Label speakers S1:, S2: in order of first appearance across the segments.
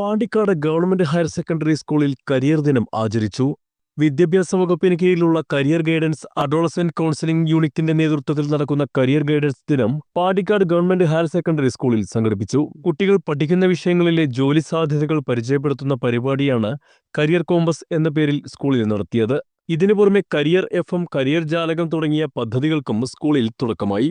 S1: Pandikkad government higher secondary സ്കൂളിൽ career ദിനം ആചരിച്ചു. വിദ്യാഭ്യാസ വകുപ്പിന് കീഴിലുള്ള കരിയർ ഗൈഡൻസ് അഡോളസെന്റ് കൗൺസിലിംഗ് യൂണിറ്റിന്റെ നേതൃത്വത്തിൽ നടക്കുന്ന കരിയർ ഗൈഡൻസ് ദിനം പാണ്ടിക്കാട് ഗവൺമെന്റ് ഹയർ സെക്കൻഡറി സ്കൂളിൽ സംഘടിപ്പിച്ചു. കുട്ടികൾ പഠിക്കുന്ന വിഷയങ്ങളിലെ ജോലി സാധ്യതകൾ പരിചയപ്പെടുത്തുന്ന പരിപാടിയാണ് കരിയർ കോമ്പസ് എന്ന പേരിൽ സ്കൂളിൽ നടത്തിയത്. ഇതിനു പുറമെ കരിയർ എഫ് കരിയർ ജാലകം തുടങ്ങിയ പദ്ധതികൾക്കും സ്കൂളിൽ തുടക്കമായി.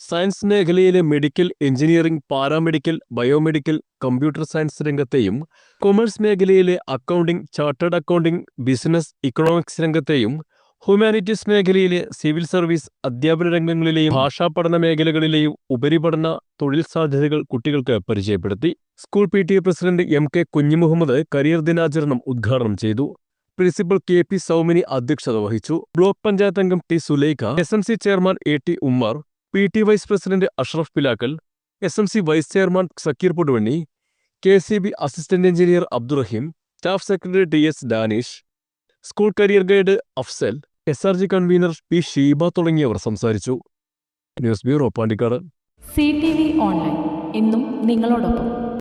S1: സയൻസ് മേഖലയിലെ medical engineering paramedical biomedical computer science രംഗത്തെയും commerce മേഖലയിലെ accounting chartered accounting business economics രംഗത്തെയും humanities മേഖലയിലെ സിവിൽ സർവീസ് അധ്യാപന രംഗങ്ങളിലെയും ഭാഷാ പഠന മേഖലകളിലെയും ഉപരിപഠന തൊഴിൽ സാധ്യതകൾ കുട്ടികൾക്ക് പരിചയപ്പെടുത്തി. School P T A president M K Kunhimuhammad career ദിനാചരണം ഉദ്ഘാടനം ചെയ്തു. പ്രിൻസിപ്പൽ കെ പി സൗമിനി അധ്യക്ഷത വഹിച്ചു. ബ്ലോക്ക് പഞ്ചായത്ത് അംഗം T Sulaikha S M C chairman A T Ummer P T vice president Ashraf Pilakkal S M C vice chairman Sakkir Puduvanni K C B assistant engineer Abdurahim staff secretary T S Danish school career guide Afsal S R G convener P Sheeba തുടങ്ങിയവർ സംസാരിച്ചു. News bureau Pandikkad.
S2: C T V online. ഇന്നും നിങ്ങളോടൊപ്പം.